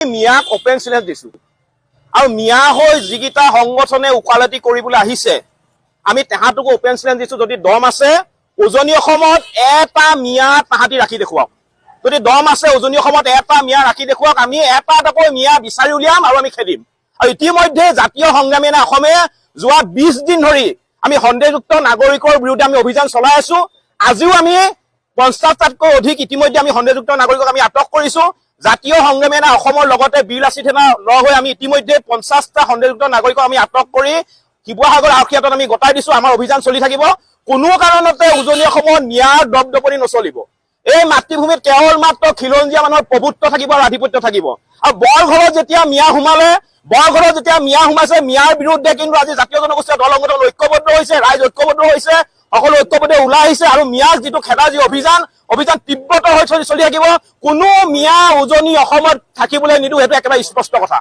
মিয়াক open challenge দিছো। আৰু মিয়া হৈ যিকেইটা সংগঠনে ওকালতি কৰিবলৈ আহিছে আমি তাহাঁতকো অপেন চেলেঞ্জ দিছো। যদি দম আছে উজনি অসমত এটা মিয়া তাহাঁতি ৰাখি দেখুৱাওক। যদি দম আছে উজনি অসমত এটা মিয়া ৰাখি দেখুৱাওক আমি এটা এটাকৈ মিয়া বিচাৰি উলিয়াম আৰু আমি খেদিম। আৰু ইতিমধ্যে জাতীয় সংগ্ৰামী সেনা অসমে যোৱা বিশ দিন ধৰি আমি সন্দেহযুক্ত নাগৰিকৰ বিৰুদ্ধে আমি অভিযান চলাই আছো। আজিও আমি পঞ্চাছটাতকৈ অধিক ইতিমধ্যে আমি সন্দেহযুক্ত নাগৰিকক আমি আটক কৰিছো। জাতীয় সংগ্ৰামী সেনা অসমৰ লগতে বীৰ লাচিত সেনা লগ হৈ আমি ইতিমধ্যে পঞ্চাছটা সন্দেহযুক্ত নাগৰিকক আমি আটক কৰি শিৱসাগৰ আৰক্ষী হাতত আমি গতাই দিছো। আমাৰ অভিযান চলি থাকিব। কোনো কাৰণতে উজনি অসমত ন্যায়ৰ দপদপনি নচলিব। এই মাতৃভূমিত কেৱল মাত্ৰ খিলঞ্জীয়া মানুহৰ প্ৰভুত্ব থাকিব আৰু আধিপত্য থাকিব। আৰু বৰঘৰত যেতিয়া মিয়া সোমালে বৰঘৰত যেতিয়া মিয়া সোমাইছে, মিয়াৰ বিৰুদ্ধে কিন্তু আজি জাতীয় জনগোষ্ঠীয় দল সংগঠন ঐক্যবদ্ধ হৈছে, ৰাইজ ঐক্যবদ্ধ হৈছে। সকলো ঐক্যবদ্ধ ওলাই আহিছে আৰু মিয়াক যিটো খেদা যি অভিযান অভিযান তীব্ৰতৰ হৈ চলি থাকিব কোনো মিয়া উজনি অসমত থাকিবলৈ নিদিওঁ সেইটো একেবাৰে স্পষ্ট কথা।